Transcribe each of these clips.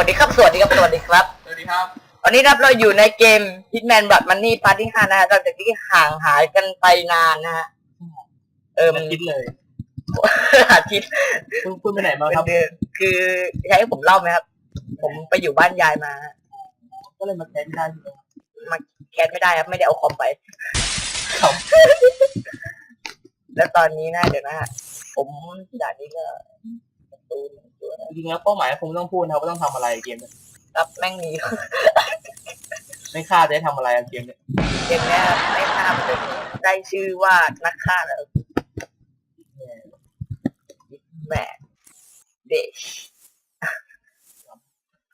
สวัสดีครับ สวัสดีครับ สวัสดีครับ สวัสดีครับ วันนี้ครับเราอยู่ในเกม Hitman Blood Money Part ที่5นะฮะหลังจากที่ห่างหายกันไปนานนะฮะ เออมัมันนคิดเลยอาทิตย์เพิ่งเพิ่งไปไหนมาเป็คนรับเดือนคือจะให้ผมเล่าไหมครับ ผมไปอยู่บ้านยายมา ก็เลยมาแคสไม่ได้ใช่ไหมมาแคสไม่ได้ครับ ไม่ได้เอาคอมไปครับแล้วตอนนี้นะเดี๋ยวนะฮะ ผมด่านนี้ก็ จริงๆแล้วเป้าหมายคงไม่ต้องพูดนะครับว่าต้องทำอะไรเกมเนี่ยครับแม่งมีไม่ฆ่าจะได้ทำอะไรอะเกมเนี่ยเกมเนี้ยไม่น่ามันจะได้ชื่อว่านักฆ่าแล้วแหมเดช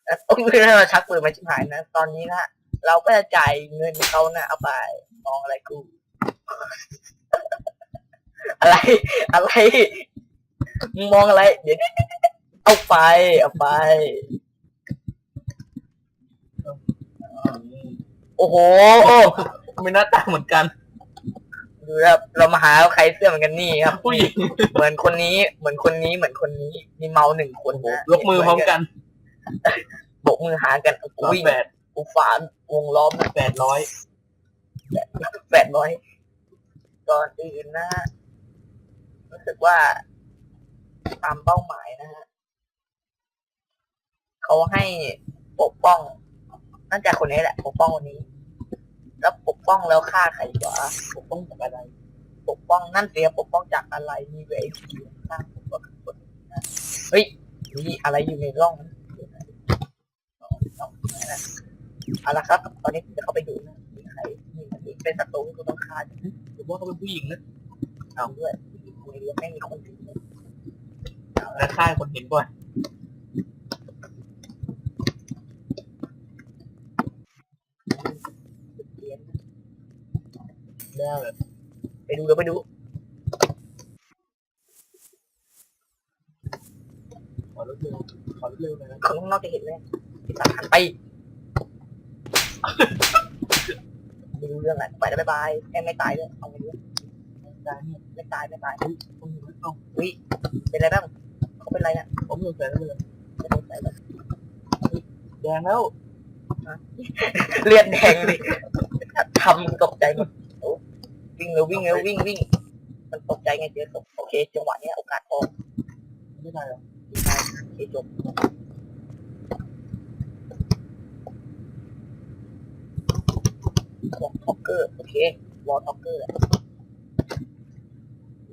แล้วต้องไม่ได้มาชักปืนมาชิบหายนะตอนนี้นะเราก็จะจ่ายเงินเขานะเอาไปมองอะไรกู อะไรอะไรมึงมองอะไรเดี๋ยว เอาไป เอาไป โอ้โหมีหน้าตาเหมือนกัน ดูครับเรามาหาใครเสื้อเหมือนกันนี่ครับ ผู้หญิงเหมือนคนนี้ เหมือนคนนี้ เหมือนคนนี้ มีเมาหนึ่งคนนะยกมือพร้อมกันโบกมือหากันกูร้อยวิ่งแปดกูฝานวงล้อมแปดร้อยแปดร้อยก่อนอื่นนะฮะรู้สึกว่าตามเป้าหมายนะฮะ เขาให้ปกป้องน่าจะคนนี้แหละปกป้องคนนี้ แล้วปกป้องแล้วฆ่าใครวะปกป้องจากอะไร ปกป้องนั่นเสียปกป้องจากอะไรมีเวทีข้างผมก็กดนเฮ้ยมีอะไรอยู่ในร่องนั้นเอาเออะเอาละครับ ตอนนี้จะเข้าไปดูนะมีใครมีใครเป็นศัตรูที่กูต้องฆ่าผมว่าเขาเป็นผู้หญิงนะเอาด้วยไม่มีคนถึงเลยและฆ่าคนเห็นบ่อย เรียน ได้เลยไปดูเดี๋ยวไปดูขอรถเร็วขอรถเร็วหนะข้างนอกจะเห็นไหมที่สำคัญไปไม่รู้เรื่องอะไรไปแล้วบ๊ายบายแค่ไม่ตายด้วยเอาไม่รู้ไม่ตายไม่ตายไม่ตายต้องมีรถเอ้าวิเป็นไรบ้างเขาเป็นไรเนี่ยผมสงสัยแล้วเลยไม่สนใจเลยแดงแล้วเลือดแดงดิทำตกใจหมดโอ้ วิ่งเร็ววิ่งเร็ววิ่งวิ่ง มันตกใจไงเจอศพโอเค จังหวะเนี้ยโอกาสทองไม่ได้หรอโอเคจบวอลท็อกเกอร์โอเควอลท็อกเกอร์แหละ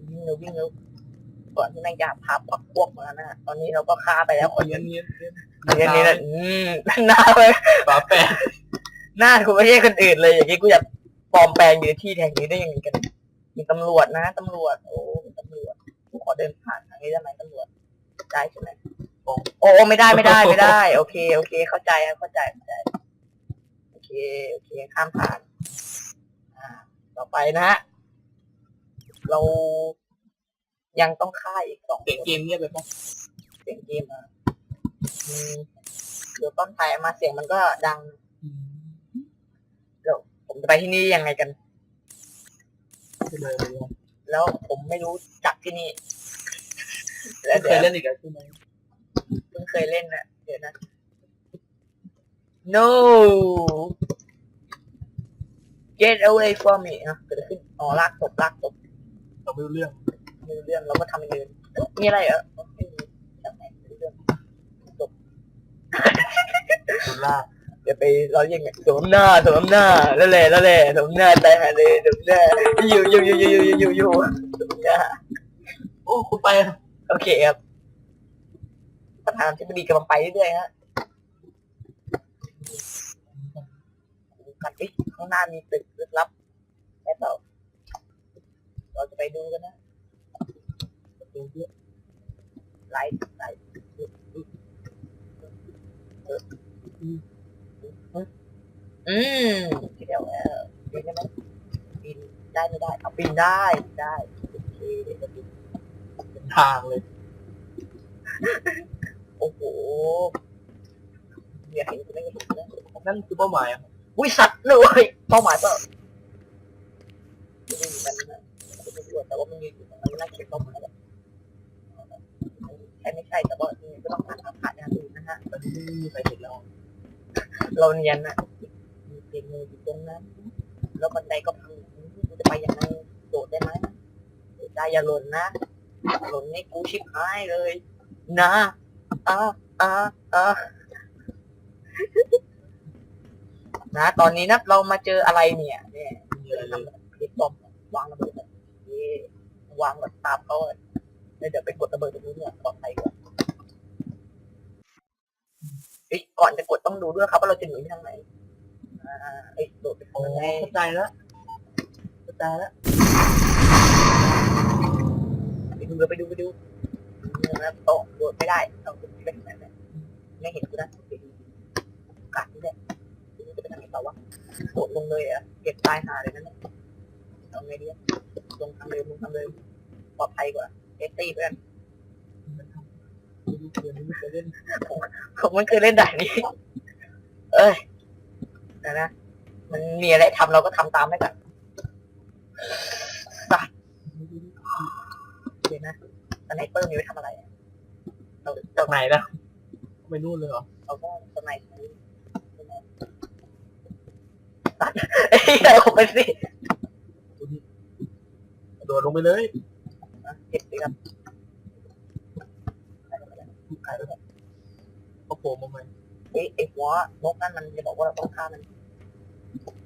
วิ่งเร็ววิ่งเร็วก่อนที่นายจะพาพักพวกมานะตอนนี้เราก็ฆ่าไปแล้วคนเนียนี้นเนียนเนียนเรื่องนี้นะอืมหน้าเลยฝาแปดหน้ากูไม่ใช่คนอื่นเลยอย่างนี้กูจะ ปลอมแปลงอยู่ในที่แห่งนี้ได้ยังไงกัน มีตำรวจนะตำรวจ โอ้มีตำรวจกูขอเดินผ่านทางนี้ได้ไหมตำรวจ ได้ใช่ไหมโอ้โอ้ไม่ได้ไม่ได้ไม่ได้ โอเค โอเค เข้าใจครับเข้าใจเข้าใจ โอเค โอเค ข้ามผ่าน อ่า ต่อไปนะฮะ เรายังต้องฆ่าอีกสองเสียงคนเกมเงียบไปปะเสียงเกมอะอืมเดี๋ยวต้นไทยมาเสียงมันก็ดัง ผมจะไปที่นี่ยังไงกันไปเลยไปเลยแล้วผมไม่รู้จักที่นี่ แล้วเคเดี๋ยยวเล่นอีกแล้วใช่ไหมเพิ่งเคยเล่นนะเดี๋ยวนะ no get away from me นะเกิดอะไรขึ้นอ๋อลากศพลากศพเราไม่รู้เรื่องไม่รู้เรื่องเราก็ทำเป็นเดินมีอะไรเหรอไม่มีจำไม่รู้เรื่องโดนล่า เดี๋ยวไปราเรียกไงสวมหน้าสวมหน้าแล้วแหละแล้วแหละสวมหน้าตายหาเลยสวมหน้าอยู่อยู่อยู่อยู่อยู่อยู่อยู่สวมหน้าโอ้คุณไปโอเคครับประธานที่บดีกำลังไปเรื่อยๆฮะกันดิข้างหน้ามีตึกลึกลับใช่เปล่าเราจะไปดูกันนะดูเยอะไลท์ไลท์ อืมทีเดียวแล้วปีนได้ไหมปีนได้ไม่ได้เอาปีนได้ได้โอเคเดี๋ยวจะปีนเป็นทางเลย โอ้โหอยากเห็นกูไม่เห็นนะนั่นคือเป้าหมายอะวิสัตว์เลยเป้าหมายเปล่าไม่มีมันนะไม่รู้แต่ว่ามันมีอยู่มันน่าเขียนเป้าหมายแหละใช่ไม่ใช่แต่ว่าก็ต้องผ่านผ่านงานอื่นนะฮะมันไม่มีใครเห็นเราเราเนียนนะมีเตียงมืออยู่ตรงนั้น แล้วบันไดก็พังจะไปยังไงโดดได้ไหมโดดได้อย่าหล่นนะหล่นนี่กูชิบหายเลย นะอ่าอ่าอ่านะ ตอนนี้นะเรามาเจออะไรเนี่ยเนี่ยมีอะไรทำติดบอมวางระเบิดอะเย่วางแบบตามเขาอะแล้วเดี๋ยวไปกดระเบิดตรงนู้นเนี่ยปลอดภัยกว่าเอ้ยก่อนจะกดต้องดูด้วยครับว่าเราจะหนีไปทางไหน อ่าเอ้ยโดดไปตรโอ้งนั้นไงเข้าใจแล้วเข้าใจแล้วไปดูเลยไปดูไปดูนะโต๊ะโดดไม่ได้ต้องไปที่ไหนเนี่ยไม่เห็นกูนะไปดูกัดนี่แหละดูจะไปทางไหนต่อวะโดดลงเลยอะเก็บตายหาเลยนั่นแหละเอาไงดีอะลงทางเดิมลงทางเดิมปลอดภัยกว่าเอสตี้เพื่อนไม่รู้เกมนี้ไม่เคยเล่นผมมันเคยเล่นด่านนี้ เอ้ย นะนะมันมีอะไรทำเราก็ทำตามไปก่อนสัตว์เดี๋ยวนะสไนเปอร์มีไว้ทำอะไรอะเราเราจากไหนนะไปนู่นเลยเหรอเราก็สไนเปอร์สัตว์เอ้ยเอาออกไปสิโดดลงไปเลยอะเก็บสิครับก็โผล่มาใหม่ เอ้ยไอ้หัวนกนั่นมันจะบอกว่าเราต้องฆ่ามัน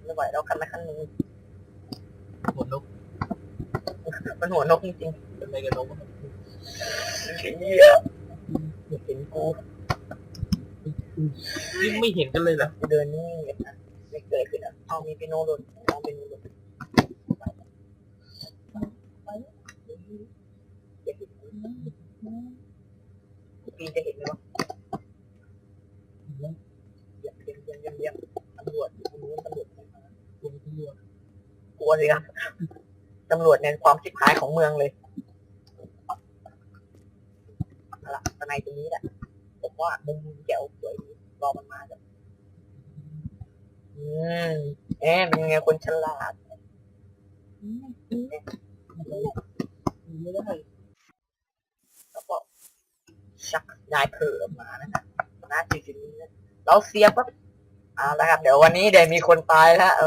ไม่ไหวเราคันมาขั้นหนึงหัวนกมันหัวนกจริงเป็นอะไรกันนกวะๆเหี้ยอย่าเห็นกูยิ่งไม่เห็นกันเลยเหรอกูเดินนี่นะไม่เกิดขึ้นอะเอามีเปียโนหล่นเอาเปียโนหล่นไปไปอย่าเห็นกูปีนจะเห็นไหมวะเหยียบเหยียบเหยียบเหยียบเหยียบตำรวจตำรวจตำรวจ คุณตำรวจ กลัวสิครับตำรวจในความชิบหายของเมืองเลยเอาล่ะทนายตรงนี้แหละผมว่ามุมแจ๋วสวยดีรอมันมาจ้ะอืมเอ๊ะเป็นไงคนฉลาดไม่ได้แล้วก็ชักนายเผลอออกมานะครับนะจริงๆนี้นะเราเสียบปั๊บเอาละครับ เดี๋ยววันนี้เดี๋ยวมีคนตายแล้วเอ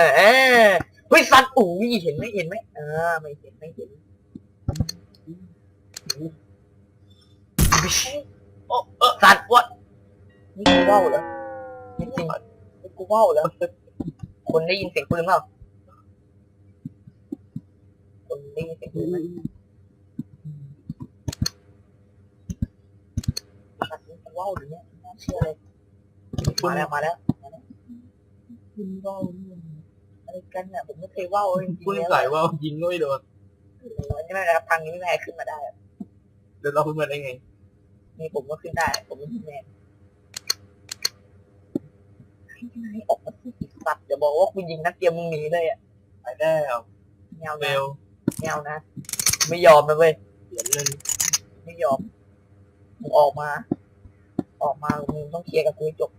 อเออ เฮ้ยสัตว์อู๋เห็นไหมเห็นไหมเออไม่เห็นไม่เห็นโอ้เออสัตว์วะนี่กูว่าวเหรอจริงๆนี่กูว่าวเหรอคนได้ยินเสียงปืนเปล่าคนได้ยินเสียงปืนไหมสัตว์นี่กูว่าวหรือเนี่ยไม่น่าเชื่อเลยมาแล้วมาแล้วมาแล้วคุณว่าว อะไรกันเนี่ยผมไม่เคยว่าวจริงคุณๆแล้วใส่ว่าวยิงก็ไม่โดนอันนี้ไม่ได้ครับทางนี้ไม่มีใครขึ้นมาได้อะเดี๋ยวเราเพิ่งมาได้ไงนี่ผมก็ขึ้นได้ ผมไม่ขึ้นแน่ให้ออกมาสิสัตว์อย่าบอกว่าคุณยิงนักเตรียมมึงหนีเลยอะไปแล้วแนวเบนะลแนวนะ ไม่ยอมนะเว้ยเขียนเลยไม่ยอมมึงออกมา ออกมามึงต้องเคลียร์กับกูให้จบ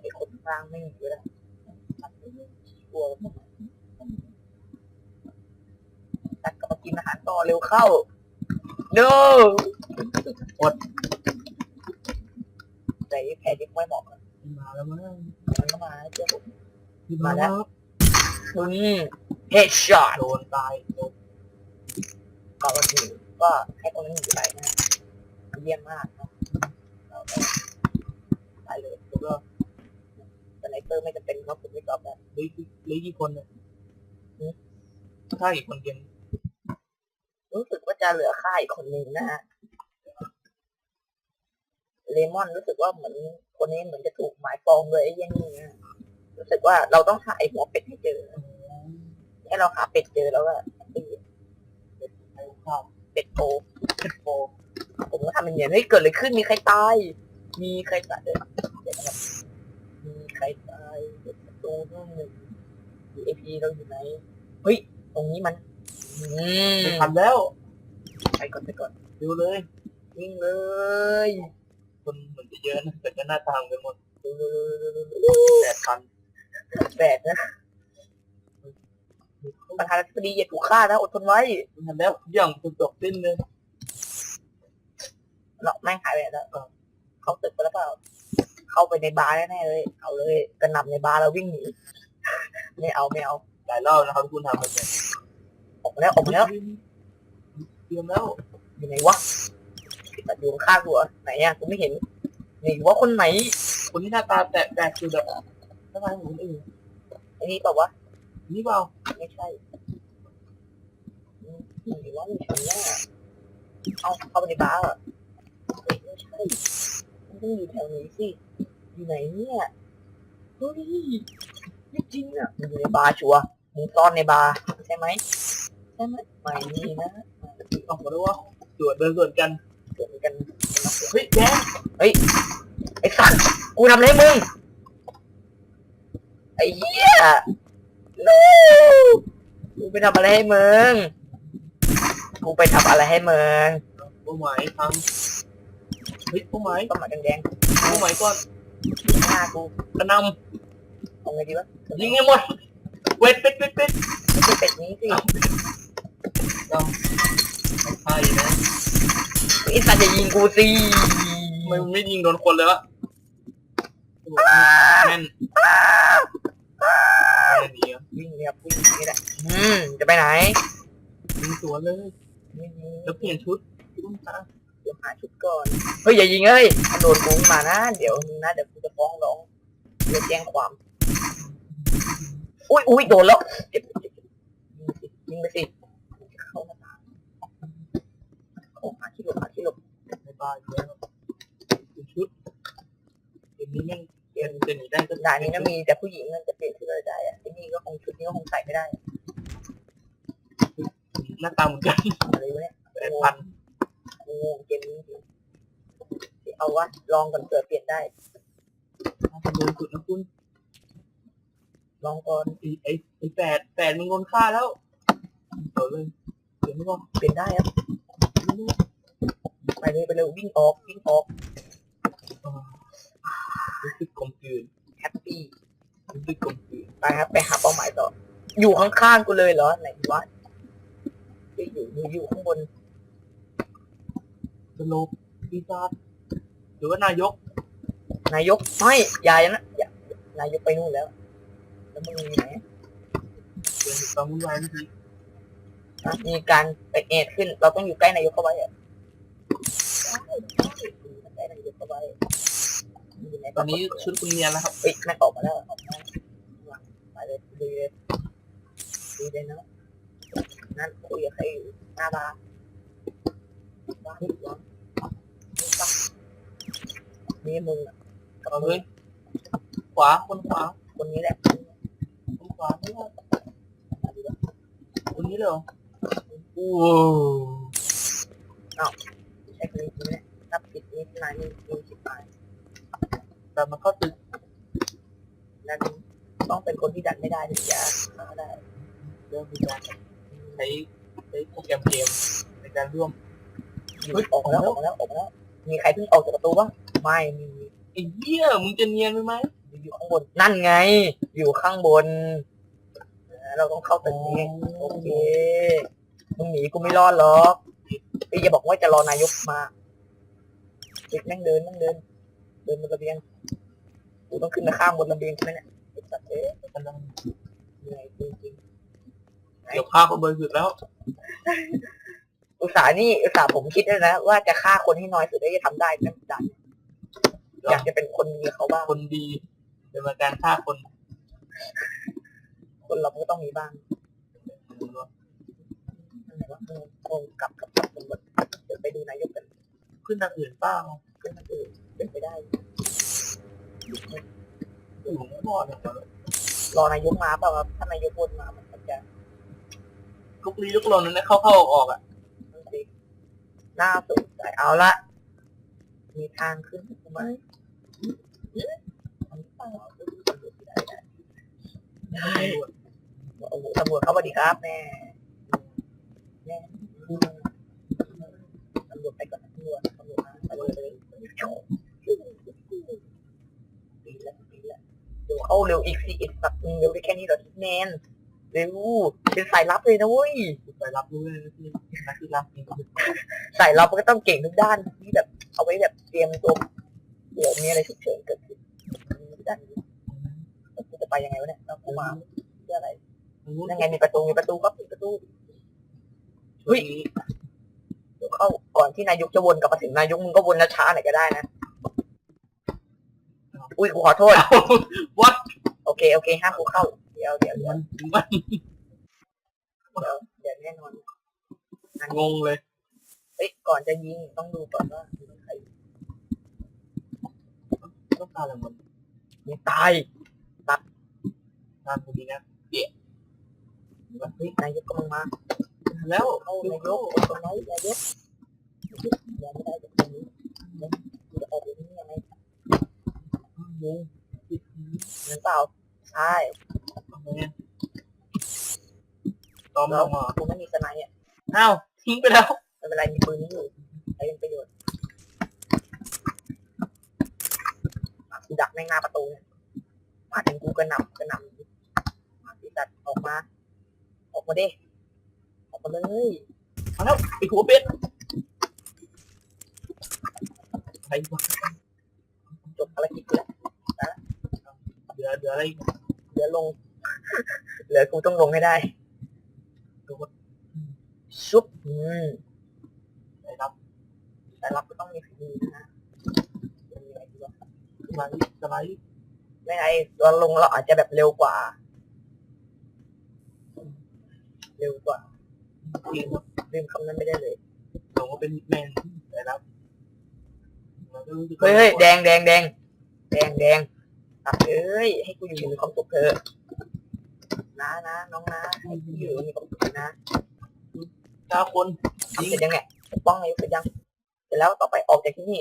ไอ้คนกลางไม่หนีอยู่แล้วสัตว์ไม่ กลัวตัดกลับมากินอาหารต่อเร็วเข้า no อดใจแผลที่ไม่เหมาะมาแล้วมั้งมันก็มาเจอผมมาแล้วอืม headshot โดนตายโดนก่อนอื่นก็ให้ตรงนั้นหนีไปนะเยี่ยมมากเนาะเราก็ไปเลยแล้วก็สไน เปอร์ไม่จำเป็นเพราะผมไม่ชอบแบบหลือกี่หลือกี่คนเนี่ยถ้าอีกคนเกมรู้สึกว่าจะเหลือค่าอีกคนนึงนะฮะเลมอนรู้สึกว่าเหมือนคนนี้เหมือนจะถูกหมายปองเลยไอ้เหี้ยังนี่นะรู้สึกว่าเราต้องหาไอ้หัวเป็ดให้เจอให้เราหาเป็ดเจอแล้วก็ตีใครข้าเป็ดโตเป็ดโตผมก็ทำเป็นอย่างนี้เฮ้ยเกิดอะไรขึ้นมีใครตายมีใครตายด้วยมีใคร ตายเปิดประตูนู่นหนึ่งดีเอพีเราอยู่ไหนเฮ้ย ตรงนี้มันอืมไม่ทันแล้ว ไปก่อนไปก่อนดูเลยวิ่งเลย คนเหมือนจะเยอะนะแต่ก็หน้าตามกันหมดเร็วแปดพันๆแปดนะประธานาธิบดีอย่าถูกฆ่านะอดทนไว้ไม่ทันแล้วอย่างจนจบสิ้นเลยเนาะแม่งหายไปแล้วเข้าตึกไปแล้วเปล่า เข้าไปในบาร์แน่ๆเลย เอาเลยกระหน่ำในบาร์แล้ววิ่งหนีไม่เอาไม่เอาหลายรอบนะครับที่คุณทำมันเนี่ยออกมาแล้วออกมาแล้วเตรียมแล้วอยู่ไหนวะแตัดอยู่ข้างกูเหรอไหนอะกูไม่เห็นนี่ว่าคนไหนคนที่หน้าตาแตกแตกคือแบบหน้าตาเหมือนคนอื่นอ้นี่เปล่าวะนี่เปล่าไม่ใช่อืมไหนวะอยู่ชั้นหน้เอาเข้าไปในบาร์เหรอเฮ้ยไม่ใช่มันต้องอยู่แถวนี้สิ อยู่ไหนเนี่ยเฮ้ยไม่จริงอะมันอยู่ในบาร์ชัวร์มึงซ่อนในบาร์ใช่ไหมใช่ไหมไม่มีนะออกมาด้วยว่าสวนเดินสวนกันเกิดกันเฮ้ยแดงไอ้สัตว์กูทำอะไรให้มึงไอ้เหี้ยลูกกูไปทำอะไรให้มึงกูไปทำอะไรให้มึงเป้าหมายทำเฮ้ยเป้าหมายต้นหมากแดงเป้าหมายก่อน ๆหน้ากูกระนเอาไงดีวะำยิงให้หมดเวทเป็ดเป็ดเป็ดไม่ใช่เป็ดนี้สิเราใช่นะไอ้สัตว์จะยิงกูสิทำไมมึงไม่ยิงโดนคนเลยวะแม่นแม่นดีอะวิ่งเนี่ยวิ่งอย่างนี้แหละอืมจะไปไหนยิงสวนเลยไม่มีแล้วเปลี่ยนชุดชุดตาเดี๋ยวหาชุดก่อนเฮ้ยอย่ายิงเอ้ยถ้าโดนกูมานะ เดี๋ยวนึงนะเดี๋ยวกูจะฟ้องร้องเดี๋ยวแจ้งความ อุ้ยอุ้ยโดนแล้วเจ็บเจ็บเจ็บยิงไปสิเข้าหน้าต่างเข้าหาที่หลบหาที่หลบในบ้านแล้วเปลี่ยนชุดเดี๋ยวนี้แม่งเปลี่ยนจะหนีได้ก็ด่านนี้นะมีแต่ผู้หญิงนั่นจะเปลี่ยนชุดอะไรได้อะไอ้นี่ก็คงชุดนี้ก็คงใส่ไม่ได้หน้าตาเหมือนกันอะไรวะเนี่ยเป็นพัน กูงงเกมนี้จริงๆ เอาวะ ลองก่อนเผื่อเปลี่ยนได้น่าจะโดนสุดนะคุณ ลองก่อนไอ้ไอ้ไอ้แปดแปดมึงโดนฆ่าแล้วเดี๋ยวเลยเดี๋ยวไม่บอกเปลี่ยนได้ครับไปเลยไปเลยวิ่งออกวิ่งออกรู้สึกกลมกลืนแฮปปี้รู้สึกกลมกลืนไปครับไปหาเป้าหมายต่อ อยู่ข้างๆกูเลยเหรอไหนวะที่อยู่อยู่อยู่ข้างบนสโลปปีศาจ หรือว่านายก นายกไม่อยายนะอย่านายกไปนู่นแล้ว แล้วมึงอยู่ไหนเดินอยู่ตามวุ่นวายเมื่อกี้นะมีการไปเอดขึ้น เราต้องอยู่ใกล้นายกเข้าไว้อะได้ได้อยู่ใกล้นายกเข้าไว้ยู่ไหตอนนี้ชุดคุณเนียนแล้วครับเฮ้ยแม่งออกมาแล้วออกมาไปเลยดูเลยดูเลยนะนั่นคุยกับใครอยู่หน้าบาร์บ้านหรือวะนี่ปะ นี่มึงอะกับเอามึเลงยขวาคนขวาคนนี้แหละคนขวาไม่ได้คนนี้เลยเหรอโอ้ใช่คนนี้คนนี้แหละถ้าผิดนี้นายนี่มีสิบปลายแต่มันเข้าตึกนั่นต้องเป็นคนที่ดันไม่ได้ถึงจะมาได้เรื่องมีการใช้ใช้โปรแกรมเกมในการร่วมอยู่ออกมาแล้วออกมาแล้วออกมาแล้ว มีใครเพิ่งออกจากประตูบ้าง ไม่มีไอ้เหี้ยมึงจะเนียนไปไหมอยู่ข้างบนนั่นไง อยู่ข้างบนเออเราต้องเข้าตึกนี้โอเคมึงหนีกูไม่รอดหรอกพี่จะบอกว่าจะรอนายกมาเด็กแม่งเดินแม่งเดิน เดินบนระเบียงกูต้องขึ้นมาข้ามบนระเบียงใช่ไหมเนี่ยไอ้สัตว์เอ๊ะกำลังเหนื่อยจริงเดี๋ยวฆ่าคนบริสุทธิ์แล้วๆอุตส่าห์นี่อุตส่าห์ผมคิดด้วยนะว่าจะฆ่าคนให้น้อยสุดได้จะทำได้ไม่ได้ อยากจะเป็นคนดีกับเขาบ้างคนดีเป็นมาการฆ่าคน คนเราก็ต้องมีบ้างนั่นแหละว่าเออโอ้กลับกลับกลับคนหมดเดี๋ยวไปดูนายกกัน ขึ้นทางอื่นเปล่าขึ้นมาดูเป็นไปได้อยู่ไม่พอเนี่ยรอนายกมาเปล่าครับถ้านายกวนมามันจะลุกลี้ลุกลนนั่นนะเข้าเข้าออกๆอะนั่นสิน่าสนใจเอาละ มีทางขึ้นไหมทำเปล่าได้ได้โอ้โหตำรวจเขาสวัสดีครับแม่แม่ตำรวจไปก่อนตำรวจตำรวจมาตำรวจเลยปีละปีละเดี๋ยวเข้าเร็วอีกสิอีกสักเร็วได้แค่นี้เหรอแมนเร็วเป็นสายลับเลยนะเว้ยไปรับรู้เลยนะพี่นับสายลับมันก็ต้องเก่งทุกด้าน เอาไว้แบบเตรียมตัวเดี๋ยวมีอะไรฉุกเฉินเกิดขึ้นด้านนี้แล้วกูจะไปยังไงวะเนี่ยแล้วกูมาเพื่ออะไรนู้นนั่นไงมีประตูมีประตูครับมีประตูเฮ้ยเดี๋ยวเข้าก่อนที่นายกจะวนกลับมาถึงนายกมึงก็วนช้าๆหน่อยก็ได้นะ อุ้ยกูขอโทษ วัดโอเค โอเค ห้ามกูเข้า เดี๋ยวเดี๋ยวเดี๋ยวมันมันเดี๋ยวเดี๋ยวแน่นอน งงเลย เอ้ยก่อนจะยิงต้องดูก่อนว่ามีใคร ต้องการอะไรมันมีตายตัดตามพอดีนะเดี๋ยวเฮ้ยนายกกำลังมาแล้วเข้านายกเอาคนไหนนายกยังไม่ได้จากตรงนี้เดี๋ยวกูจะออกไปนี่ยังไงงงหรือเปล่าใช่ทำไมอะตอมแล้ลวงมากูไม่มีสไนด์อะอ้าวทิ้งไปแล้วไม่เป็นไรมีปืนนี้อยู่ใช้เป็นประโยชน์อะ กูดักแม่งหน้าประตูเนี่ยมาถึงกูกระหน่ำกระหน่ำมาพี่ตัดออกมา ออกมาดิออกมาเลยมาแล้วไอหัวเป็ดอะไรวะจบภารกิจแล้วเดี๋ยวเดี๋ยวอะไรอีกเหลือลงเหลือกูต้องลงให้ได้ชุบอืม ไลด์สไลด์ไม่ไงเราลงเราอาจจะแบบเร็วกว่า เร็วกว่าเกมลืมคำนั้นไม่ได้เลยส่งว่าเป็นแมนอะไรรับมันก็รู้สึกเฮ้ยเฮ้ยแดงแดงแดงแดงแดงตัดเอ้ยให้กูอยู่มีความสุขเถอะนะนะน้องนะให้กูอยู่มีความสุขนะเก้าคนทำเสร็จยังไงปกป้องนายกเสร็จยังเสร็จแล้วต่อไปออกจากที่นี่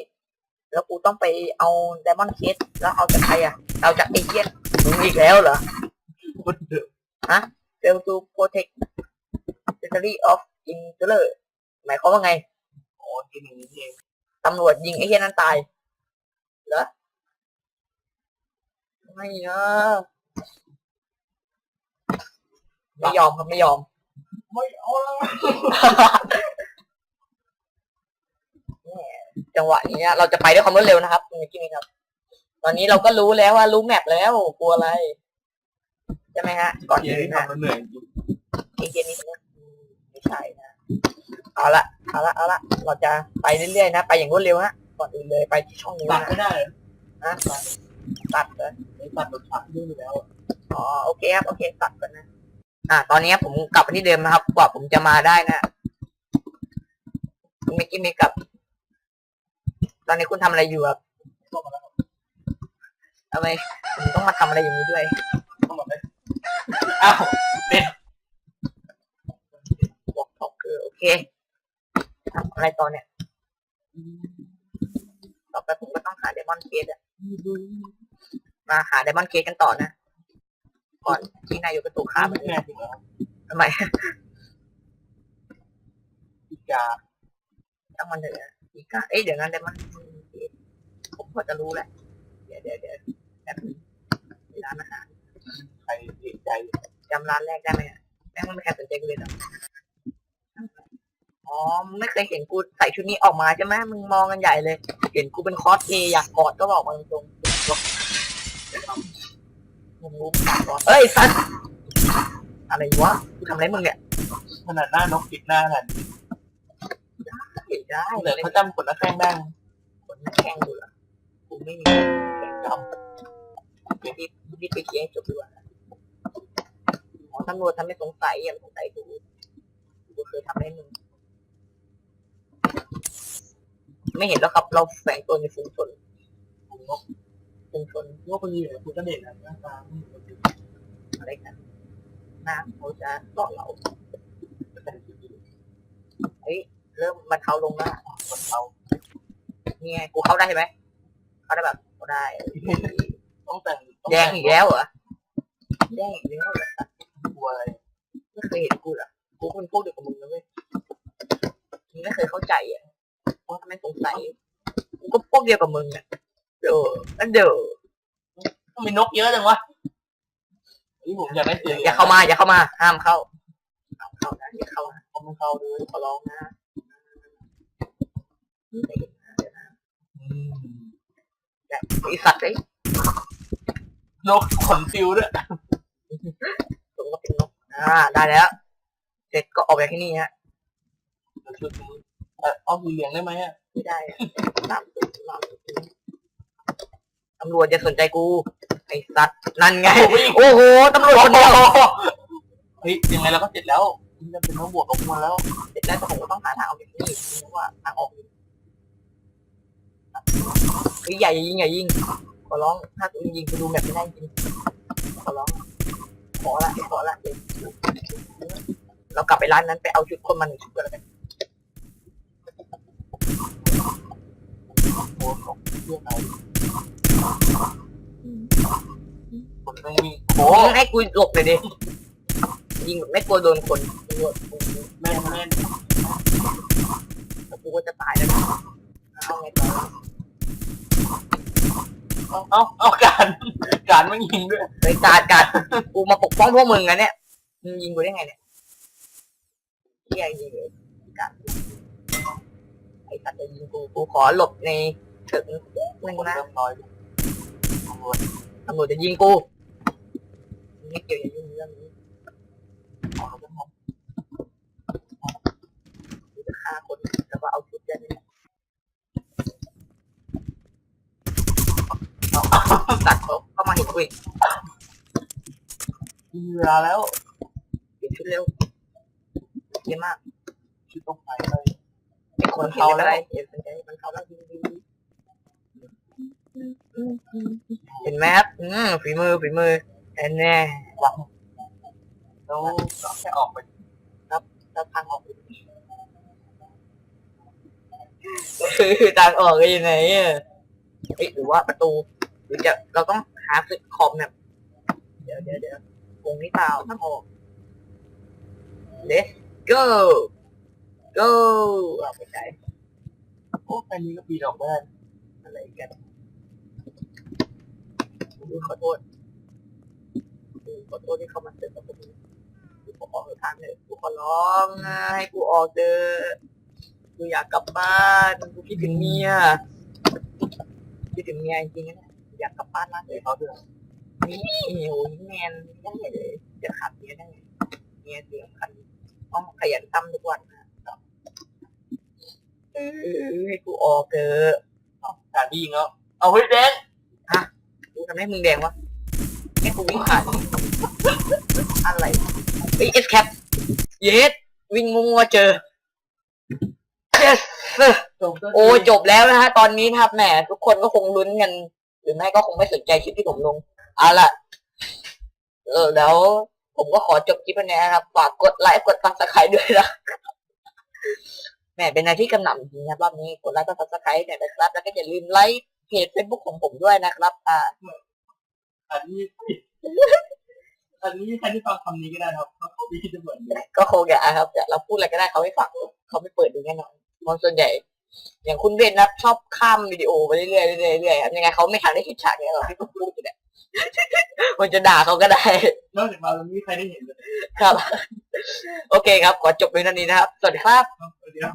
แล้วกูต้องไปเอาไดมอนด์เคสแล้วเอาจากใครอะ เอาจากไอ้เหี้ยมึงอีกแล้วเหรอคนเดิม fail to protect secretary of intruder หมายความว่าไงอ๋อทีหนึ่งนี่เองตำรวจยิงไอ้เหี้ยนั้นตายเหรอไม่เนอะไม่ยอมครับไม่ยอม ไม่เอาแล้ว จังหวะนี้เราจะไปด้วยความรวดเร็วนะครับคุณมิกกี้ครับ ตอนนี้เราก็รู้แล้วว่ารู้แมปแล้วกลัวอะไรใช่ไหมฮะ ก่อนเกมอื่นที่นะทำมันเหนื่อยจริงไอ้เกมนี้นะอืมไม่ใช่นะเอาละเอาละเอาละเราจะไปเรื่อยๆนะ ไปอย่างรวดเร็วฮะก่อนอื่นเลยไปที่ช่องนี้ตัดนะไม่ได้เหรอนะตัดเลยไอ้ตัดรถถังด้วยไปแล้วอ๋อโอเคครับโอเคตัดกันนะ อ่า ตอนนี้ผมกลับไปที่เดิมนะครับ กว่าผมจะมาได้นะคุณมิกกี้มิกกับ ตอนนี้คุณทำอะไรอยู่ครับทำไมผมต้องมาทำอะไรอย่างนี้ด้วยต้องหมดเลยอ้าวเป็นบอกท็อกเกอร์โอเคทำอะไรต่อเนี่ย ต่อไปผมก็ต้องหาเดมอนเคสอะมาหาเดมอนเคสกันต่อนะ ก่อนที่นายกกระตุกข้าข้ามไม่แม่ถึงแล้วทำไมอีกาช่างมันเถอะนะ อีกาเอ้ยเดี๋ยวนั้นเดมอนเคสผมพอจะรู้แหละ เดี๋ยวเดี๋ยวเดี๋ยวแป๊บนึงร้านอาหารใครใจจำร้านแรกได้ไหมแม่งไม่มีใครสนใจกูเลยนะอ๋อไม่เคยเห็นกูใส่ชุดนี้ออกมาใช่ไหมมึงมองกันใหญ่เลย เห็นกูเป็นคอสเพย์อยากกอดก็บอกมาตรงมึงรู้ปากก่อนเอ้ยสัสอะไรวะกูทำอะไรมึงเนี่ยขนาดหน้านกปิดหน้าขนาดนี้ ได้เหลือเขาจำผลนักแข่งได้คนแข่งกูเหรอกูไม่มีแข่งจำรีบรีบไปเคลียร์ให้จบดีกว่าหมอตำรวจทำให้สงสัยอย่าสงสัยกูกูเคยทำให้มึงไม่เห็นแล้วครับ เราแฝงตัวในฝูงชนผมนกฝูงชนว่าคนนี้เหรอคุณก็เด่นนะหน้าตาไม่เหมือนคนอื่นอะไรกันหน้าเขาจะล่อเราแต่จริง เริ่มบรรเทาลงแล้วๆคนเขานี่ไงกูเข้าได้ใช่ไหมเข้าได้แบบเข้าได้ต้องแต่งต้องแดแต่งอีกแล้วเหรอแดงอีกแล้วเหรอกลัวอะไรไม่เคยเห็นกูเหรอกูเป็นพวกเดียวกับมึงนะเว้ยมึงไม่เคยเข้าใจอะว่าทำไมสงสัยกูก็พวกเดียวกับมึงอะเด้ออันเด้อต้องมีนกเยอะจังวะนี่ผมอยากได้เสียงอย่าเข้ามาอย่าเข้ามาห้ามเข้าห้ามเข้านะอย่าเข้านะเขาไม่เข้าเลยขอร้องนะ ไอสัตว์ไอ้นกขนฟิวด้วยผมก็เป็นนกอ่าได้แล้ว เสร็จก็ออกจากที่นี่ฮะชุดนี้เออเอาสีเหลืองได้ไหมอะไม่ได้อะตามสุดตามสุดตำรวจจะสนใจกู ไอสัตว์นั่นไง โอ้โหตำรวจคนเดียวเฮ้ยยังไงเราก็เสร็จแล้วนี่จะเป็นน้องบวกกับมาแล้ว เสร็จแล้วแต่ผมก็ต้องหาทางออกจากที่นี่เพราะว่าทางออกอยู่ เฮ้ยอย่ายิงอย่ายิงขอร้องถ้ากูยิงกูดูแบบไม่ได้จริงขอร้องขอละขอละเดี๋ยวเรากลับไปร้านนั้นไปเอาชุดคนมาหนึ่งชุดก่อนแล้วกันโอ้โหเยองอะไรผมต้องมีโอ้ให้กูหลบเลยดิยิงไม่กลัวโดนคนตำรวจกูแม่แม่แล้วกูก็จะตายแล้วเอาไงต่อ เอาเอาเอาการการมันยิงด้วยเฮ้ยการการกูมาปกป้องพวกมึงนะเนี่ยมึงยิงกูได้ไงเนี่ยเฮียยิงเลยการไอ้สัตว์จะยิงกูกูขอหลบในถึงนึงนะตำรวจตำรวจจะยิงกูไม่เกี่ยวอย่ายุ่งเรื่องนี้ขอเริ่มน้อยกูจะฆ่าคนแล้วก็เอาชุดได้ไหม สัตว์เขา เข้ามาเห็นกูอีกมีเวลาแล้วเปลี่ยนชุดเร็วเยอะมากชุดต้องไปเลยไอ้คนเห็นอะไรเห็นสนใจมันเขาแล้วยิงยิงเห็นไหมครับอืมฝีมือฝีมือแน่แน่แล้วก็แค่ออกไปแล้วทางออกอยู่คือทางออกก็อยู่ไหนอะเอ้ยหรือว่าประตูหรือจะเราต้อง หาสึกคอมเนี่ยเดี๋ยวเดี๋ยวเดี๋ยวคงนี่เปล่าทางออก let's go go เอาไปไหนโอ้แค่นี้ก็ปีนออกได้อะไรกันขอโทษขอโทษที่เข้ามาเจอกับผมกูขอออกทางเลยกูขอร้องให้กูออกเจอกูอยากกลับบ้านกูคิดถึงเมียคิดถึงเมียจริงๆนะ บ้านมากเลยเขาเดือนี่โอ้ยแมนได้เลยจะขาดเมียได้ไงเมียเสียงคันต้องขยันทำทุกวันนะครับเออให้กูออกเถอะการที่งแล้วเอาเฮ้ยแดงฮะกูทำให้มึงแดงวะแค่กูวิ่งผ่านอะไรเฮ้ยเอสแคปเยสวิ่งมัวๆเจอ yes โอ้จบแล้วนะฮะ ตอนนี้นะครับแหมทุกคนก็คงลุ้นกัน รือไม่ก็คงไม่สนใจคลิปที่ผมลงเอาล่ะ เออแล้ว ผมก็ขอจบคลิปนนี้นะครับฝากกดไลค์กดซับสไครต์ด้วยนะแหมเป็นหนาที่กำหนำจริงครับรอบนี้กดไลค์กดซับสไครต์เนี่ยนะครับ แล้วก็อย่าลืมไลค์เพจเฟซบุ๊กของผมด้วยนะครับ อ่า อันนี้อันนี้ใครที่ฟังคำนี้ก็ได้ครับเขาเขาวิธีจะเหมือนกันก็คงอย่าครับแต่เราพูดอะไรก็ได้เขาไม่ฟังเขาไม่เปิดดูแน่นอนเพราะส่วนใหญ่ อย่างคุณเบนนะครับชอบข้ามวิดีโอไปเรื่อยๆเรื่อยๆเรื่อยๆครับยังไงเขาไม่ทันได้เห็นฉากนี้หรอกที่ผมพูดอยู่เนี่ยมันจะด่าเขาก็ได้นอกจากมาตรงนี้ใครได้เห็นเลยครับ โอเคครับ ขอจบเพียงเท่านี้นะครับ สวัสดีครับครับเดี๋ยว